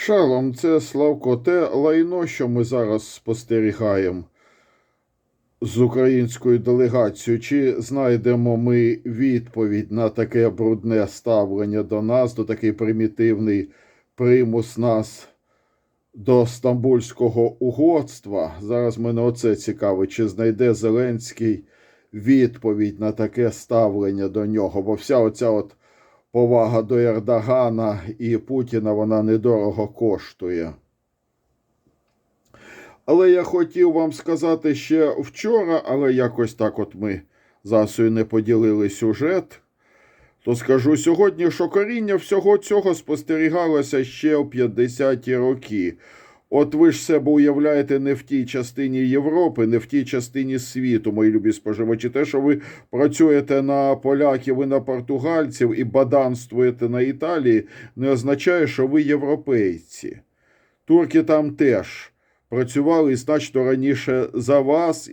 Шалом, це Славко, те лайно, що ми зараз спостерігаємо з українською делегацією. Чи знайдемо ми відповідь на таке брудне ставлення до нас, до такий примітивний примус нас до стамбульського угодства? Зараз мене оце цікавить, чи знайде Зеленський відповідь на таке ставлення до нього? Бо вся оця от повага до Ердогана і Путіна вона недорого коштує. Але я хотів вам сказати ще вчора, але якось так от ми з Асою не поділили сюжет. То скажу сьогодні, що коріння всього цього спостерігалося ще у 50-ті роки. От ви ж себе уявляєте не в тій частині Європи, не в тій частині світу, мої любі споживачі. Те, що ви працюєте на поляків і на португальців і баданствуєте на Італії, не означає, що ви європейці. Турки там теж працювали значно раніше за вас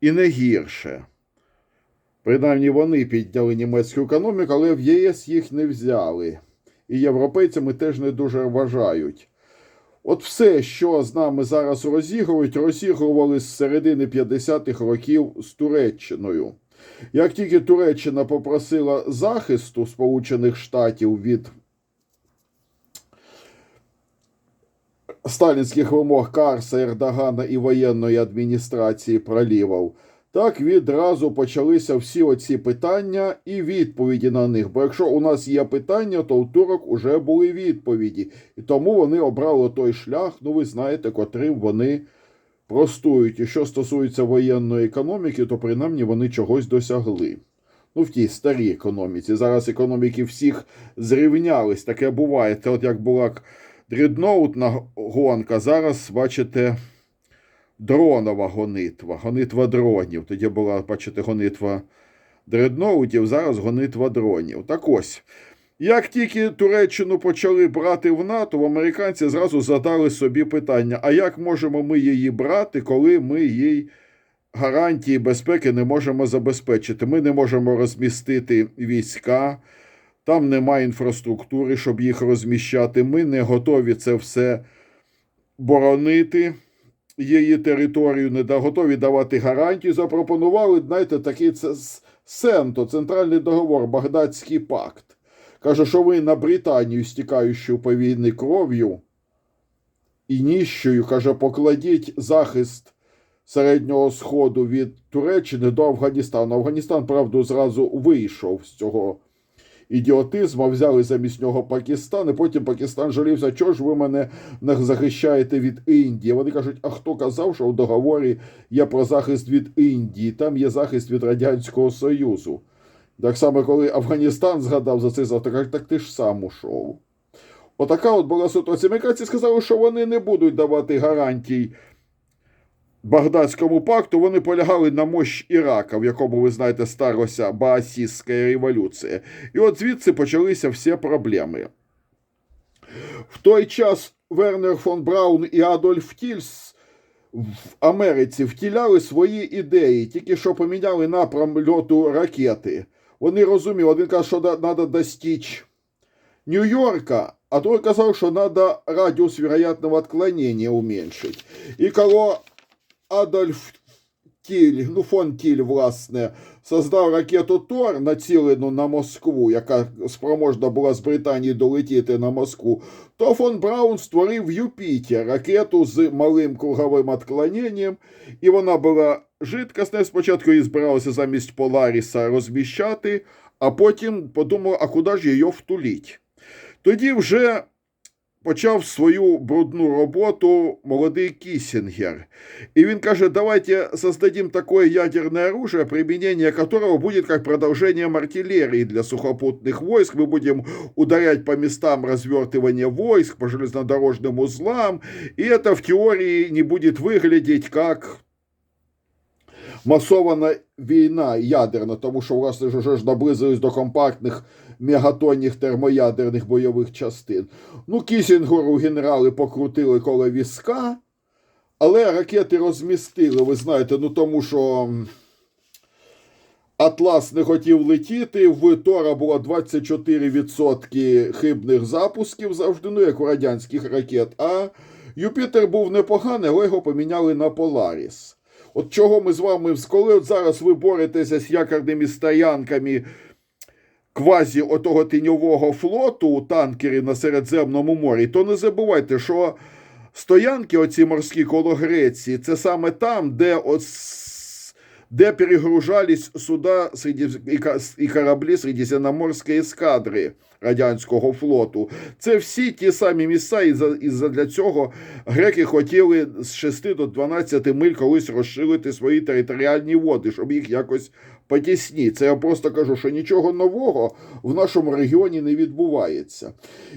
і не гірше. Принаймні вони підняли німецьку економіку, але в єС їх не взяли. І європейцями теж не дуже вважають. От все, що з нами зараз розігрують, розігрували з середини 50-х років з Туреччиною. Як тільки Туреччина попросила захисту Сполучених Штатів від сталінських вимог Карса, Ердогана і воєнної адміністрації пролівав, так відразу почалися всі оці питання і відповіді на них. Бо якщо у нас є питання, то у турок уже були відповіді. І тому вони обрали той шлях, ну ви знаєте, котрим вони простують. І що стосується воєнної економіки, то принаймні вони чогось досягли. Ну, в тій старій економіці. Зараз економіки всіх зрівнялись. Таке буває. Це от як була дрідноутна гонка, зараз, бачите, дронова гонитва, гонитва дронів. Тоді була, бачите, гонитва дредноутів, зараз гонитва дронів. Так ось. Як тільки Туреччину почали брати в НАТО, американці зразу задали собі питання: а як можемо ми її брати, коли ми їй гарантії безпеки не можемо забезпечити? Ми не можемо розмістити війська, там немає інфраструктури, щоб їх розміщати. Ми не готові це все боронити. Її територію не готові давати гарантії. Запропонували, знаєте, такий СЕНТО, Центральний договор, Багдадський пакт. Каже, що ви на Британію, стікаючу по війни кров'ю і ніщою, каже, покладіть захист Середнього Сходу від Туреччини до Афганістану. Афганістан, правда, зразу вийшов з цього ідіотизму, взяли замість нього Пакистан, і потім Пакистан жалівся, чого ж ви мене не захищаєте від Індії. Вони кажуть, а хто казав, що в договорі є про захист від Індії, там є захист від Радянського Союзу. Так само, коли Афганістан згадав за цей завтра, кажуть, так ти ж сам ушов. Отака от була ситуація. Американці сказали, що вони не будуть давати гарантій Багдадському пакту. Вони полягали на мощ Ірака, в якому, ви знаєте, сталася Баасістська революція. І от звідси почалися всі проблеми. В той час Вернер фон Браун і Адольф Тільс в Америці втіляли свої ідеї, тільки що поміняли напрям льоту ракети. Вони розуміли, один каже, що треба достичь Нью-Йорка, а другой казав, що треба радіус вероятного отклонения уменьшить. І коли Адольф Тіль, ну фон Тіль, власне, создав ракету Тор, націлену на Москву, яка спроможна була з Британії долетіти на Москву, то фон Браун створив Юпітер, ракету з малим круговим отклоненням, і вона була жидкісна. Спочатку її збиралося замість Поларіса розміщати, а потім подумав, а куди ж її втуліть. Тоді вже почав свою брудну роботу молодий Киссингер. И він каже, давайте создадим такое ядерное оружие, применение которого будет как продолжением артиллерии для сухопутных войск. Мы будем ударять по местам развертывания войск, по железнодорожным узлам, и это в теории не будет выглядеть как масована війна ядерна, тому що, власне, ж уже ж наблизились до компактних мегатонних термоядерних бойових частин. Ну, Кісінгеру генерали покрутили коло візка, але ракети розмістили, ви знаєте, ну тому що Атлас не хотів летіти, в Тора було 24% хибних запусків завжди, ну як у радянських ракет. А Юпітер був непоганий, але його поміняли на Поларіс. От чого ми з вами, коли от зараз ви боретеся з якорними стоянками квазі отого тіньового флоту, у танкері на Середземному морі, то не забувайте, що стоянки, оці морські коло Греції, це саме там, де ось де перегружались суда і кораблі Середземноморської ескадри радянського флоту. Це всі ті самі місця, і за, і для цього греки хотіли з 6 до 12 миль колись розширити свої територіальні води, щоб їх якось потісні. Це я просто кажу, що нічого нового в нашому регіоні не відбувається.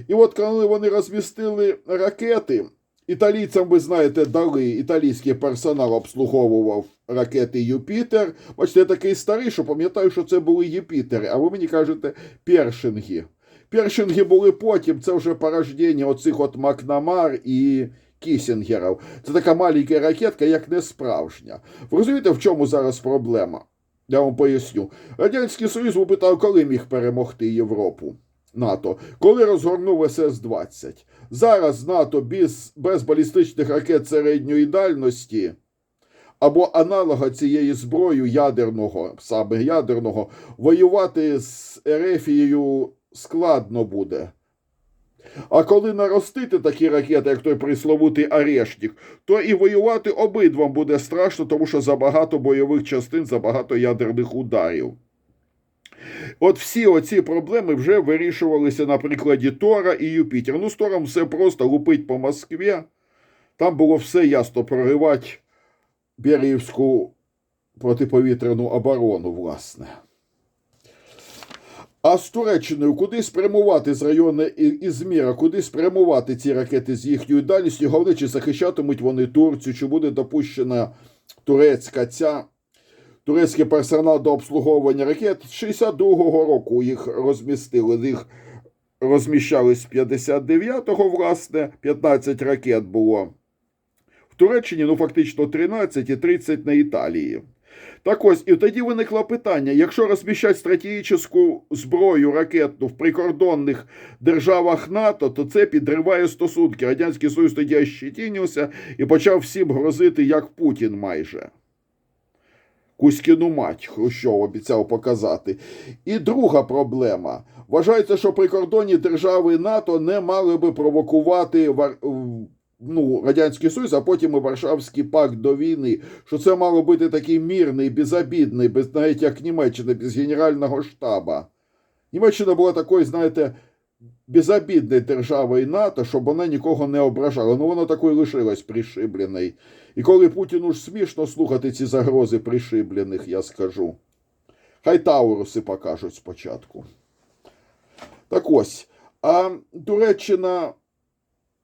І от коли вони розмістили ракети, італійцям, ви знаєте, дали італійський персонал обслуговував ракети Юпітер. Бачите, я такий старий, що пам'ятаю, що це були Юпітери, а ви мені кажете першинги. Першинги були потім, це вже порождення оцих от Макнамар і Кісінгерів. Це така маленька ракетка, як не справжня. Ви розумієте, в чому зараз проблема? Я вам поясню. Радянський Союз ви питав, коли міг перемогти Європу. НАТО, коли розгорнув СС-20. Зараз НАТО без, без балістичних ракет середньої дальності або аналога цієї зброї ядерного, саме ядерного, воювати з Ерефією складно буде. А коли наростити такі ракети, як той присловутий Орешник, то і воювати обидвам буде страшно, тому що забагато бойових частин, забагато ядерних ударів. От всі оці проблеми вже вирішувалися на прикладі Тора і Юпітер. Ну, з Тором все просто лупить по Москві. Там було все ясно проривати Беріївську протиповітряну оборону, власне. А з Туреччиною куди спрямувати з району Ізміра, куди спрямувати ці ракети з їхньою дальністю? Головне, чи захищатимуть вони Турцію, чи буде допущена турецька ця турецький персонал до обслуговування ракет. З 62-го року їх розмістили. Їх розміщали з 59-го, власне, 15 ракет було. В Туреччині, ну фактично 13 і 30 на Італії. Так ось, і тоді виникло питання: якщо розміщати стратегічну зброю ракетну в прикордонних державах НАТО, то це підриває стосунки. Радянський Союз тоді ощетінився і почав всім грозити, як Путін майже. Кузькіну мать Хрущов обіцяв показати. І друга проблема. Вважається, що прикордонні держави НАТО не мали би провокувати ну, Радянський Союз, а потім і Варшавський пакт до війни. Що це мало бути такий мірний, безобідний, без навіть як Німеччина, без Генерального штаба. Німеччина була такою, знаєте, безобідною і НАТО, щоб вона нікого не ображала. Ну, вона такою лишилась пришибленою. І коли Путіну ж смішно слухати ці загрози пришиблених, я скажу. Хай Тауруси покажуть спочатку. Так ось. А Туреччина.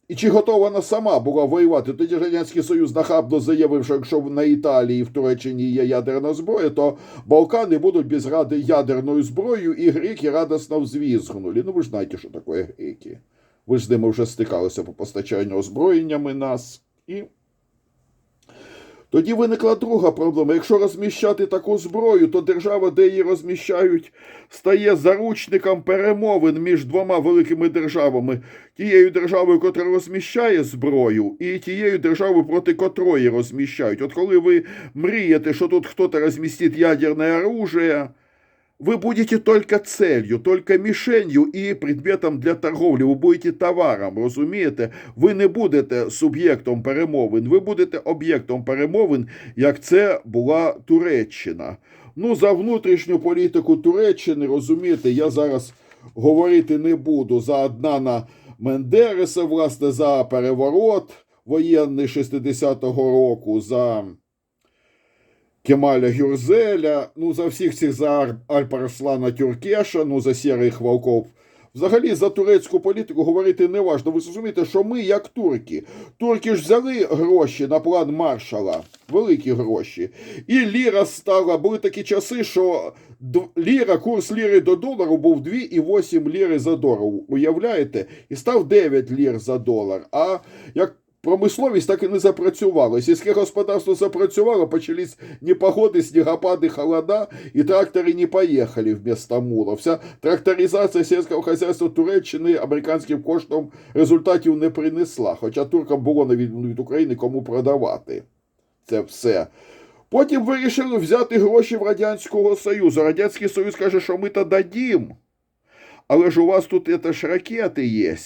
І чи готова вона сама була воювати? Тоді Радянський Союз нахабно заявив, що якщо на Італії в Туреччині є ядерна зброя, то Балкани будуть без ради ядерною зброєю, і греки радосно взвізгнули. Ну ви ж знаєте, що таке греки. Ви ж з ними вже стикалися по постачанню озброєннями нас. І тоді виникла друга проблема. Якщо розміщати таку зброю, то держава, де її розміщають, стає заручником перемовин між двома великими державами: тією державою, яка розміщає зброю, і тією державою, проти котрої розміщають. От коли ви мрієте, що тут хтось розмістить ядерне оружие, вы будете только целью, только мишенью і предметом для торговлі. Ви будете товаром, розумієте? Ви не будете суб'єктом перемовин, ви будете об'єктом перемовин, як це була Туреччина. Ну, за внутрішню політику Туреччини, розумієте, я зараз говорити не буду. За Аднана Мендереса, власне, за переворот воєнний 60-го року, за Кемаля Гюрзеля, ну за всіх цих за Альпарслана Тюркеша, ну за сірих волков. Взагалі за турецьку політику говорити не важно. Ви зрозумієте, що ми як турки. Турки ж взяли гроші на план маршала, великі гроші. І ліра стала, були такі часи, що ліра, курс ліри до долару був 2,8 ліри за долар. Уявляєте? І став 9 лір за долар. А як промисловість так і не запрацювала. Сільське господарство запрацювало, почались непогоди, снегопады, холода, і трактори не поїхали вместо мула. Вся тракторизація сільського хозяйства Туреччини американським коштом результатів не принесла. Хоча туркам було на відміну від України кому продавати це все. Потім вирішили взяти гроші в Радянського Союзу. Радянський Союз каже, що ми то дадім. Але ж у вас тут це ж ракети є.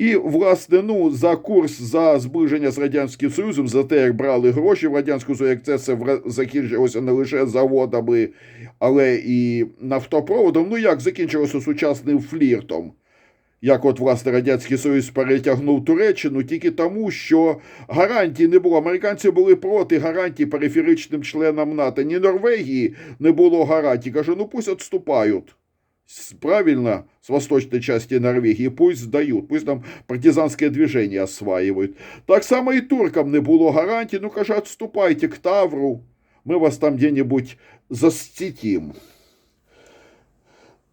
І, власне, ну, за курс за зближення з Радянським Союзом, за те, як брали гроші в Радянському Союзі, як це все закінчилося не лише заводами, але і нафтопроводом. Ну як закінчилося сучасним фліртом. Як от, власне, Радянський Союз перетягнув Туреччину тільки тому, що гарантій не було. Американці були проти гарантій периферичним членам НАТО. Ні Норвегії не було гарантій. Каже, ну пусть відступають. Правильно, с восточной части Норвегии, пусть сдают, пусть там партизанское движение осваивают. Так само и туркам не було гарантій, ну каже, отступайте к Тавру, ми вас там где-нибудь застітім.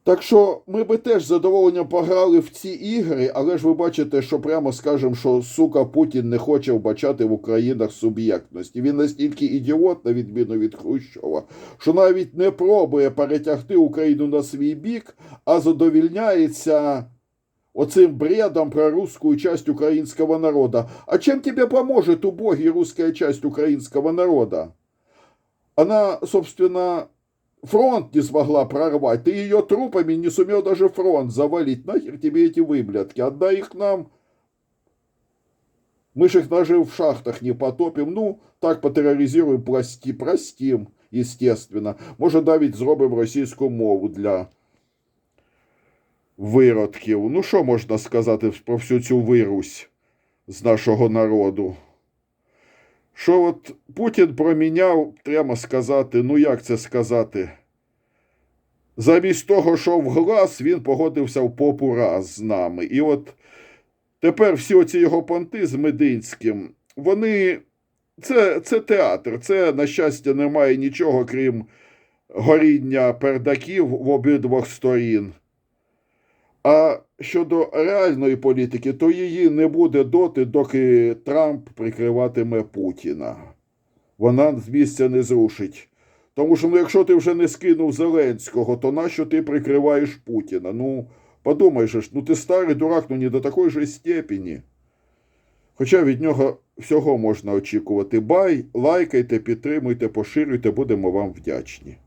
Так що ми би теж з задоволенням пограли в ці ігри, але ж ви бачите, що прямо скажемо, що сука Путін не хоче вбачати в Українах суб'єктності. Він настільки ідіот, на відміну від Хрущова, що навіть не пробує перетягти Україну на свій бік, а задовільняється оцим бредом про русскую часть украинского народа. А чем тебе поможет убогий русская часть украинского народа? Она, собственно, фронт не смогла прорвать. Ты ее трупами не сумел даже фронт завалить. Нахер тебе эти выблядки? Отдай их нам. Мы ж их даже в шахтах не потопим. Ну, так потерроризируем, прости, простим, естественно. Може, навіть зробимо російську мову для виродків. Ну, що можна сказати про всю цю вирусь з нашого народу? Що от Путін проміняв, прямо сказати, ну як це сказати? Замість того, що в глаз, він погодився в попу раз з нами. І от тепер всі оці його понти з Мединським, вони. Це, це театр, це, на щастя, немає нічого, крім горіння пердаків в обидвох сторін. А щодо реальної політики, то її не буде доти, доки Трамп прикриватиме Путіна. Вона з місця не зрушить. Тому що ну, якщо ти вже не скинув Зеленського, то нащо ти прикриваєш Путіна? Ну, подумай же ну ти старий дурак, ну не до такої ж степені. Хоча від нього всього можна очікувати. Бай, лайкайте, підтримуйте, поширюйте, будемо вам вдячні.